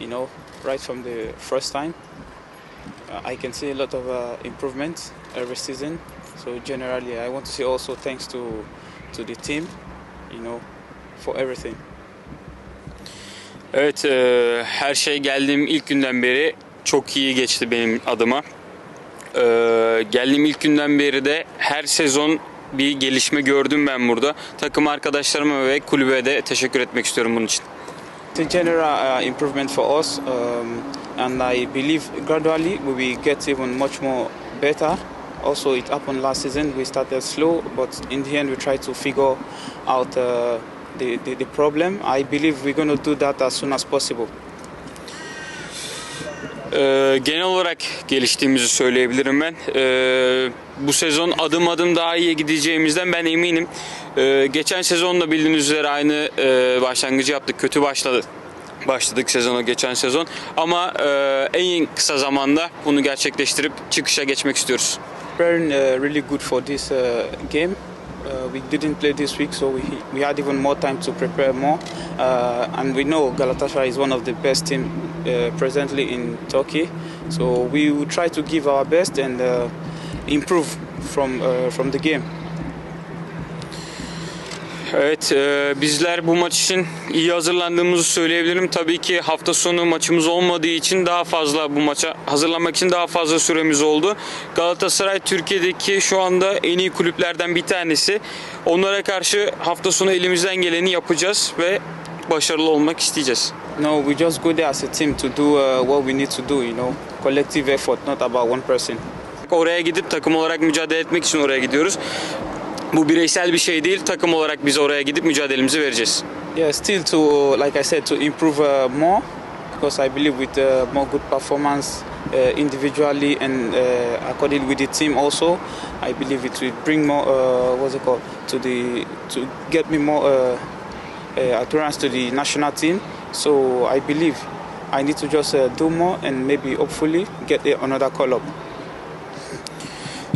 you know, right from the first time. Uh, I can see a lot of uh, improvement every season. So generally, I want to say also thanks to to the team, you know, for everything. Evet, e, her şey geldiğim ilk günden beri çok iyi geçti benim adıma. E, geldiğim ilk günden beri de her sezon bir gelişme gördüm ben burada. Takım arkadaşlarıma ve kulübe de teşekkür etmek istiyorum bunun için. It's a general uh, improvement for us, um, and I believe gradually we will get even much more better. Also, it happened last season. We started slow, but in the end, we tried to figure out uh, the, the the problem. I believe we're going to do that as soon as possible. E, genel olarak geliştiğimizi söyleyebilirim ben. E, bu sezon adım adım daha iyi gideceğimizden ben eminim. E, geçen sezon da bildiğiniz üzere aynı e, başlangıcı yaptık. Kötü başladı. Başladık sezona geçen sezon. Ama e, en kısa zamanda bunu gerçekleştirip çıkışa geçmek istiyoruz. Preparing uh, really good for this uh, game. Uh, we didn't play this week, so we, we had even more time to prepare more. Uh, and we know Galatasaray is one of the best teams uh, presently in Turkey, so we will try to give our best and uh, improve from uh, from the game. Evet, e, bizler bu maç için iyi hazırlandığımızı söyleyebilirim. Tabii ki hafta sonu maçımız olmadığı için daha fazla bu maça hazırlanmak için daha fazla süremiz oldu. Galatasaray Türkiye'deki şu anda en iyi kulüplerden bir tanesi. Onlara karşı hafta sonu elimizden geleni yapacağız ve başarılı olmak isteyeceğiz. No, we just go there as a team to do uh, what we need to do. You know, collective effort, not about one person. Oraya gidip takım olarak mücadele etmek için oraya gidiyoruz. Bu bireysel bir şey değil. Takım olarak biz oraya gidip mücadelemizi vereceğiz. Yeah, still to like I said to improve uh, more because I believe with uh, more good performance uh, individually and uh, according with the team also, I believe it will bring more uh, what's it called to the to get me more uh, uh, adherence to the national team. So I believe I need to just uh, do more and maybe hopefully get uh, another call up.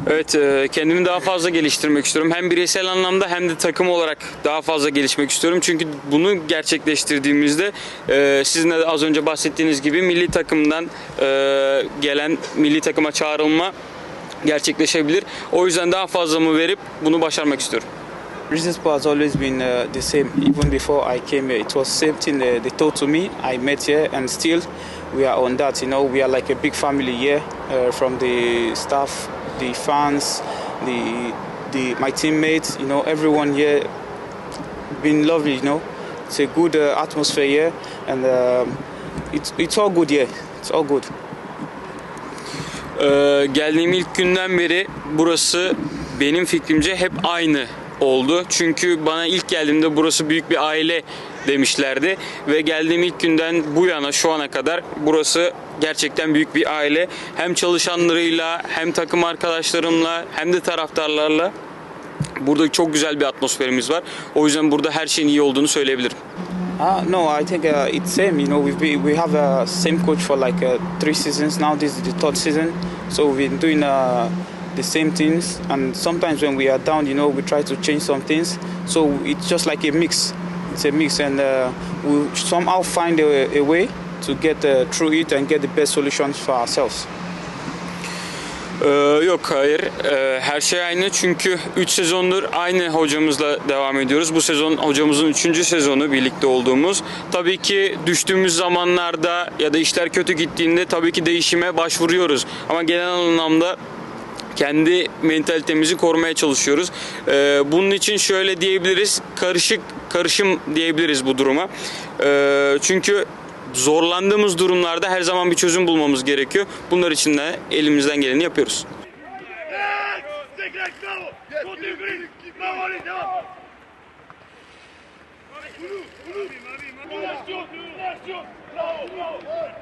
Evet, e, kendimi daha fazla geliştirmek istiyorum. Hem bireysel anlamda hem de takım olarak daha fazla gelişmek istiyorum. Çünkü bunu gerçekleştirdiğimizde e, sizin de az önce bahsettiğiniz gibi milli takımdan e, gelen milli takıma çağrılma gerçekleşebilir. O yüzden daha fazlamı verip bunu başarmak istiyorum. Rizespor has always been uh, the same. Even before I came here, it was same thing uh, they told to me. I met here, and still we are on that. You know, we are like a big family here, uh, from the staff, the fans, the the my teammates. You know, everyone here been lovely. You know, it's a good uh, atmosphere here, and um, it's it's all good here. It's all good. Ee, geldiğim ilk günden beri burası benim fikrimce hep aynı oldu. Çünkü bana ilk geldiğimde burası büyük bir aile demişlerdi ve geldiğim ilk günden bu yana şu ana kadar burası gerçekten büyük bir aile. Hem çalışanlarıyla hem takım arkadaşlarımla hem de taraftarlarla burada çok güzel bir atmosferimiz var. O yüzden burada her şeyin iyi olduğunu söyleyebilirim. Uh, no, I think uh, it's same. You know, we've been, we have a same coach for like uh, three seasons now. This is the third season, so we've been doing uh, the same things. And sometimes when we are down, you know, we try to change some things. So it's just like a mix. It's a mix, and uh, we somehow find a, a way to get uh, through it and get the best solutions for ourselves. Ee, yok hayır Ee, her şey aynı çünkü 3 sezondur aynı hocamızla devam ediyoruz. Bu sezon hocamızın 3. sezonu birlikte olduğumuz. Tabii ki düştüğümüz zamanlarda ya da işler kötü gittiğinde tabii ki değişime başvuruyoruz. Ama genel anlamda kendi mentalitemizi korumaya çalışıyoruz. Ee, bunun için şöyle diyebiliriz karışık karışım diyebiliriz bu duruma. Ee, çünkü zorlandığımız durumlarda her zaman bir çözüm bulmamız gerekiyor. Bunlar için de elimizden geleni yapıyoruz. Bravo. Bravo